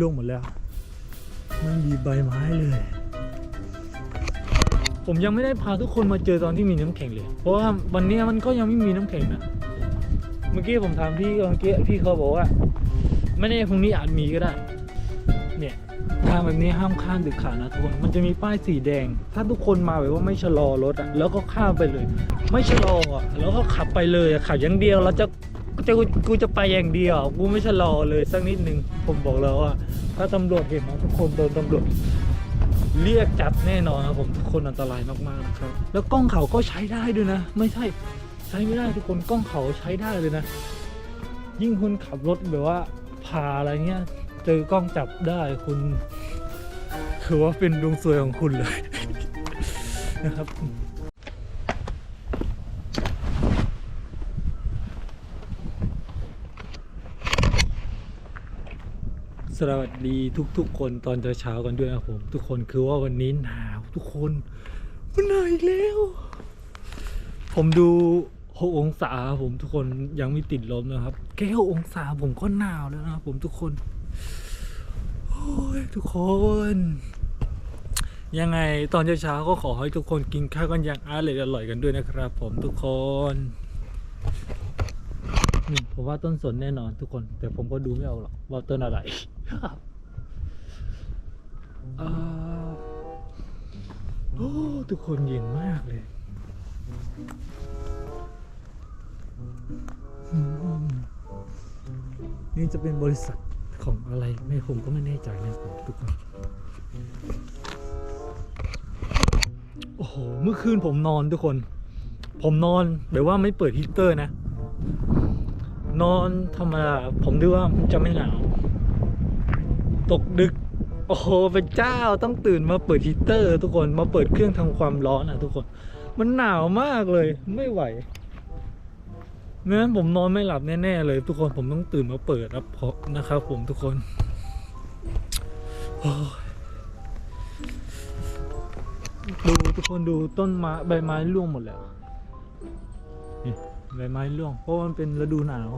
ล่วงหมดแล้ว ไม่มีใบไม้เลย ผมยังไม่ได้พาทุกคนมาเจอตอนที่มีน้ำแข็งเลย เพราะว่าวันนี้มันก็ยังไม่มีน้ำแข็งนะ เมื่อกี้ผมถามพี่เมื่อกี้พี่เขาบอกว่า ไม่แน่พรุ่งนี้อาจมีก็ได้ เนี่ยทางแบบนี้ห้ามข้ามด็ดขาดนะทุกคน มันจะมีป้ายสีแดง ถ้าทุกคนมาแบบว่าไม่ชะลอรถอะ แล้วก็ข้ามไปเลย ไม่ชะลออะ แล้วก็ขับไปเลยอะ ขับอย่างเดียวแล้วจะ จะกูกูจะไปอย่างเดียว กูไม่ชะลอเลยสักนิดนึง ผมบอกแล้วว่า ถ้าตำรวจเห็นนะทุกคนโดนตำรวจเรียกจับแน่นอนครับผมทุกคนอันตรายมากๆนะครับ แล้วกล้องเขาก็ใช้ได้ด้วยนะ ไม่ใช่ใช้ไม่ได้ทุกคนกล้องเขาใช้ได้เลยนะ ยิ่งคุณขับรถแบบว่าพาอะไรเงี้ยเจอกล้องจับได้คุณ คือว่าเป็นดวงสวยของคุณเลยนะครับ สวัสดีทุกๆ คนตอนเช้าๆกันด้วยนะครับผมทุกคนคือว่าวันนี้หนาวทุกคนมันหนาวอีกแล้ว ผมดูหกองศาครับผมทุกคนยังไม่ติดลมนะครับ แค่หกองศาผมก็หนาวแล้วนะครับผมทุกคนโอ้ยทุกคน ยังไงตอนเช้าๆก็ขอให้ทุกคนกินข้าวกันอย่างอร่อยอร่อยๆกันด้วยนะครับ ผมทุกคนผมว่าต้นสนแน่นอนทุกคน แต่ผมก็ดูไม่ออกหรอกว่าต้นอะไร อ่าโอ้ทุกคนเย็นมากเลยนี่จะเป็นบริษัทของอะไรไม่ผมก็ไม่แน่ใจนะครับทุกคน โอ้โห เมื่อคืนผมนอนทุกคน ผมนอนแบบว่าไม่เปิดฮีตเตอร์นะ นอนธรรมดาผมดูว่ามันจะไม่หนาว ตกดึก โอ้โหเป็นเจ้าต้องตื่นมาเปิดฮีเตอร์ ทุกคนมาเปิดเครื่องทำความร้อนอะทุกคน มันหนาวมากเลยไม่ไหวไม่งั้นผมนอนไม่หลับแน่ๆเลย ทุกคนผมต้องตื่นมาเปิดรับเพาะนะครับผมทุกคนดูทุกคนดูต้นไม้ใบไม้ร่วงหมดแล้วใบไม้ร่วงเพราะมันเป็นฤดูหนาว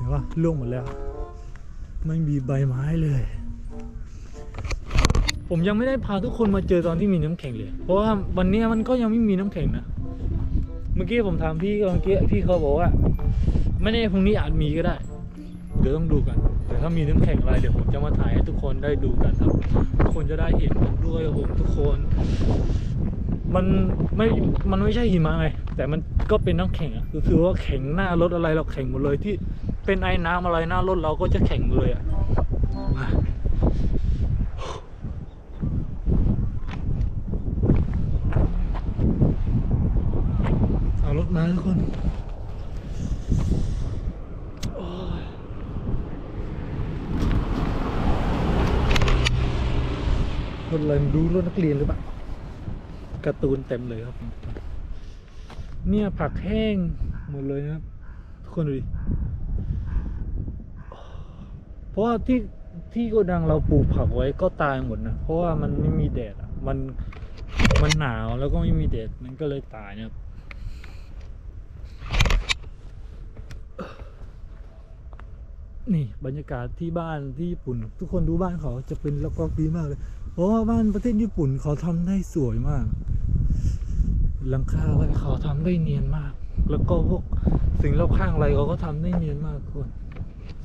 ห็นปะร่วงหมดแล้ว ไม่มีใบไม้เลย ผมยังไม่ได้พาทุกคนมาเจอตอนที่มีน้ำแข็งเลย เพราะว่าวันนี้มันก็ยังไม่มีน้ำแข็งนะ เมื่อกี้ผมถามพี่เมื่อกี้พี่เขาบอกว่า ไม่แน่พรุ่งนี้อาจมีก็ได้ เดี๋ยวต้องดูกันแต่ถ้ามีน้ำแข็งอะไรเดี๋ยวผมจะมาถ่ายให้ทุกคนได้ดูกันครับ ทุกคนจะได้เห็นด้วยผมทุกคน มันไม่ มันไม่ใช่หิมะไงแต่มันก็เป็นน้ำแข็งอะคือคือว่าแข็งหน้ารถอะไรเราแข็งหมดเลยที่ เป็นไอ้น้ำอะไรหน้ารถเราก็จะแข็งเลยอะเอารถมาทุกคนโอ้ยรถอะไรไม่รู้รถนักเรียนหรือเปล่าการ์ตูนเต็มเลยครับ เนี่ยผักแห้งหมดเลยนะครับ ทุกคนดูดิ เพราะว่าที่ที่โกดังเราปลูกผักไว้ก็ตายหมดนะ เพราะว่ามันไม่มีแดดอะ มันมันหนาวแล้วก็ไม่มีแดดมันก็เลยตายนะครับนี่บรรยากาศที่บ้านที่ญี่ปุ่น ทุกคนดูบ้านเขาจะเป็นระกอดีมากเลยเพราะว่าบ้านประเทศญี่ปุ่นเขาทำได้สวยมาก หลังคาอะไรเขาทำได้เนียนมาก แล้วก็พวกสิ่งรอบข้างอะไรเขาก็ทำได้เนียนมากทุกคน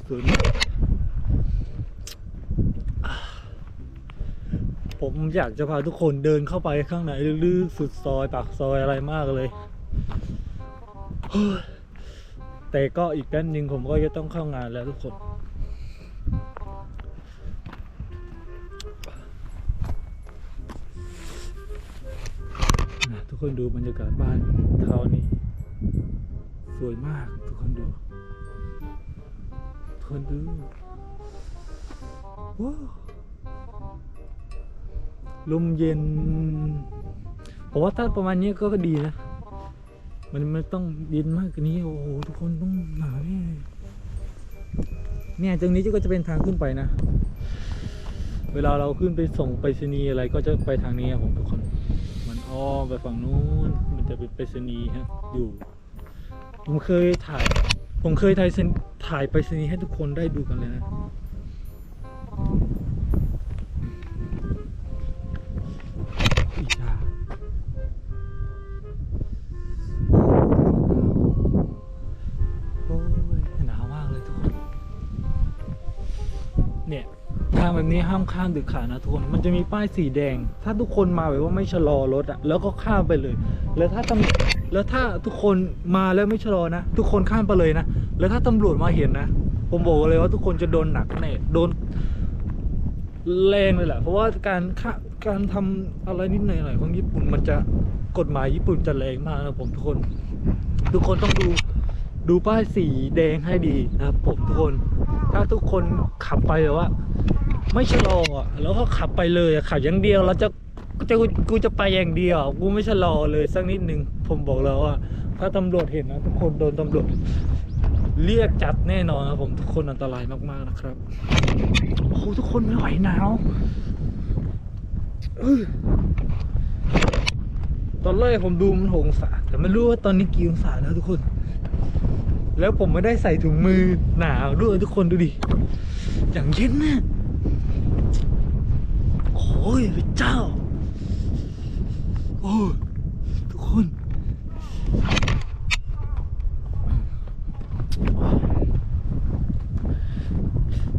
สวยมาก ผมอยากจะพาทุกคนเดินเข้าไปข้างในลึกสุดซอยปากซอยอะไรมากเลย แต่ก็อีกแป๊บนึงผมก็จะต้องเข้างานแล้วทุกคน ทุกคนดูบรรยากาศบ้านเขานี่สวยมากทุกคนดูทุกคนดูว้าว ลมเย็น ผมว่าถ้าประมาณนี้ก็ดีนะ มันไม่ต้องเย็นมากกว่านี้ โอ้โห ทุกคนต้องหนาวแน่เนี่ยตรงนี้ก็จะเป็นทางขึ้นไปนะ เวลาเราขึ้นไปส่งไปรษณีย์อะไรก็จะไปทางนี้ครับผมทุกคน มันอ้อมไปฝั่งนู้น มันจะเป็นไปรษณีย์ครับอยู่ ผมเคยถ่าย ผมเคยถ่ายเซนถ่ายไปสนีย์ให้ทุกคนได้ดูกันเลยนะ เนี่ยทางแบบนี้ห้ามข้ามเด็ดขาดนะทุกคนมันจะมีป้ายสีแดง ถ้าทุกคนมาแบบว่าไม่ชะลอรถอะแล้วก็ข้ามไปเลย แล้วถ้าตำแล้วถ้าทุกคนมาแล้วไม่ชะลอนะ ทุกคนข้ามไปเลยนะ แล้วถ้าตำรวจมาเห็นนะ ผมบอกเลยว่าทุกคนจะโดนหนักแน่โดนแรงเลยแหละเพราะว่าการฆ่าการทำอะไรนิดหน่อยของญี่ปุ่นมันจะกฎหมายญี่ปุ่นจะแรงมากนะผมทุกคน ทุกคนต้องดู ดูป้ายสีแดงให้ดีนะครับผมทุกคน ถ้าทุกคนขับไปแบบว่า ไม่ชะลออะแล้วก็ขับไปเลยอะขับอย่างเดียวแล้วจะจะกูจะไปอย่างเดียวกูไม่ชะลอเลยสักนิดหนึ่งผมบอกแล้วว่า ถ้าตำรวจเห็นนะทุกคนโดนตำรวจเรียกจับแน่นอนครับผมทุกคนอันตรายมากๆนะครับโอ้โหทุกคนไม่ไหวหนาวตอนแรกผมดูมันหงศาแต่ไม่รู้ว่าตอนนี้กี่องศาแล้วทุกคน แล้วผมไม่ได้ใส่ถุงมือหนาวด้วยทุกคนดูดิ อย่างเย็นนะโอ้ยพระเจ้า โอ้ยทุกคน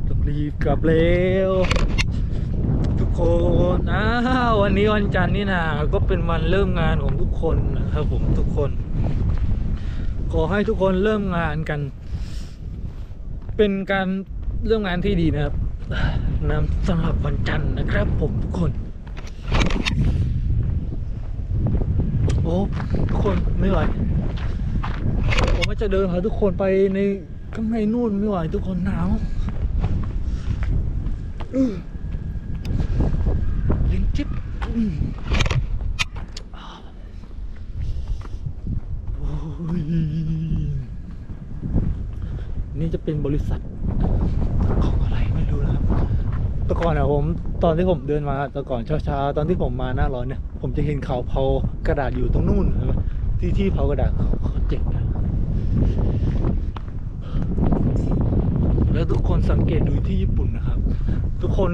ต้องรีบกลับเร็วทุกคนอ้าววันนี้วันจันทร์นี่นะก็เป็นวันเริ่มงานของทุกคนนะครับผมทุกคน ขอให้ทุกคนเริ่มงานกัน เป็นการเริ่มงานที่ดีนะครับนำสำหรับวันจันทร์นะครับ ผมทุกคน โอ้ทุกคนไม่ไหวผมจะเดินพาทุกคนไปในข้างในนู่นไม่ไหวทุกคนหนาวอื้อเย็นจิ๊บอืมโอ้ย นี่จะเป็นบริษัทของอะไรไม่รู้นะครับแต่ก่อนอะผมตอนที่ผมเดินมาแต่ก่อนเช้าๆตอนที่ผมมาหน้าร้อนเนี่ย ผมจะเห็นเขาเผากระดาษอยู่ตรงนู่นเห็นไหมที่ที่เผากระดาษเขาเจ๋งนะแล้วทุกคนสังเกตดูที่ญี่ปุ่นนะครับ ทุกคน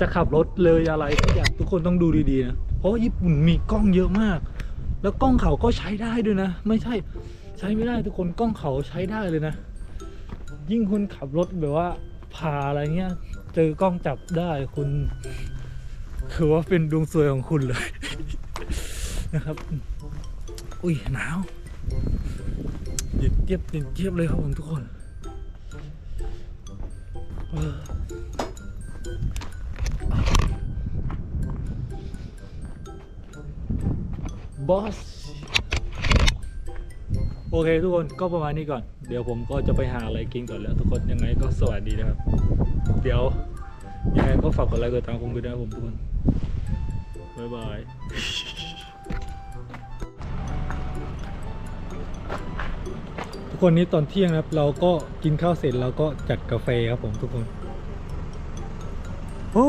จะขับรถเลยอะไรทุกอย่างทุกคนต้องดูดีๆนะเพราะญี่ปุ่นมีกล้องเยอะมาก แล้วกล้องเขาก็ใช้ได้ด้วยนะ ไม่ใช่ใช้ไม่ได้ทุกคนกล้องเขาใช้ได้เลยนะ ยิ่งคุณขับรถแบบว่าผ่าอะไรเงี้ย เจอกล้องจับได้คุณ คือว่าเป็นดวงสวยของคุณเลย นะครับ อุ้ยหนาวเย็นเจี๊ยบเย็นเจี๊ยบเลยครับผมทุกคน บอสโอเคทุกคนก็ประมาณนี้ก่อน เดี๋ยวผมก็จะไปหาอะไรกินก่อนแล้ว ทุกคนยังไงก็สวัสดีนะครับ เดี๋ยวยังไงก็ฝากกดไลค์กดติดตามผมด้วยนะครับผมทุกคนบ๊ายบายทุกคนนี้ตอนเที่ยงนะครับ เราก็กินข้าวเสร็จเราก็จัดกาแฟครับผมทุกคน โอ้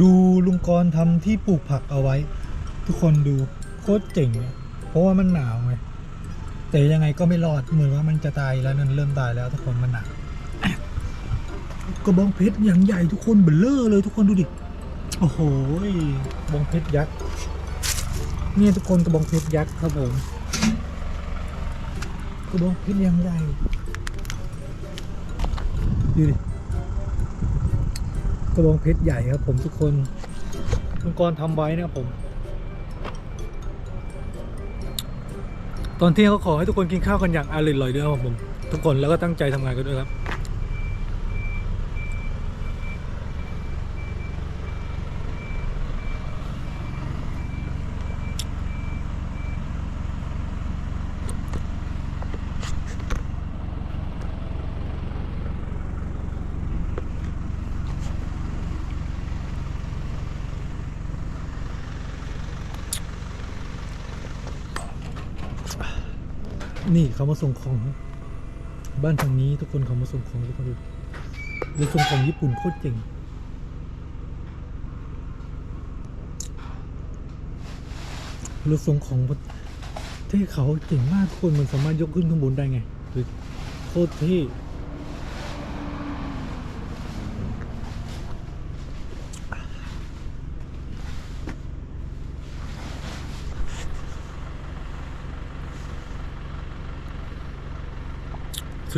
ดูลุงกรณ์ทำที่ปลูกผักเอาไว้ ทุกคนดูโคตรเจ๋งอะเพราะว่ามันหนาวไงแต่ยังไงก็ไม่รอดเหมือนว่ามันจะตายแล้วนั่นเริ่มตายแล้วทุกคนมันหนาวกระบองเพชรอย่างใหญ่ทุกคนเบลเลอร์เลยทุกคนดูดิโอ้โหกระบองเพชรยักษ์เนี่ยทุกคนกระบองเพชรยักษ์ครับผมกระบองเพชรอย่างใหญ่ดูดิ ระบองเพชรใหญ่ครับผมทุกคนลุงกรณ์ทำไว้นะครับผม ตอนเที่ยงก็ขอให้ทุกคนกินข้าวกันอย่างอร่อยๆด้วยครับผม ทุกคนแล้วก็ตั้งใจทำงานกันด้วยครับ นี่เขามาส่งของ บ้านทางนี้ทุกคนเขามาส่งของทุกคนดูเลยส่งของญี่ปุ่นโคตรเจ๋งรถส่งของเท่เขาเจ๋งมากคนมันสามารถยกขึ้นข้างบนได้ไงโคตรเท่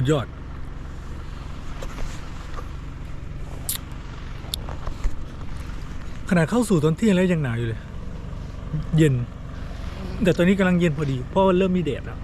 สุดยอด ขนาดเข้าสู่ตอนเที่ยงแล้วยังหนาวอยู่เลย เย็น แต่ตอนนี้กำลังเย็นพอดี เพราะว่าเริ่มมีแดดแล้ว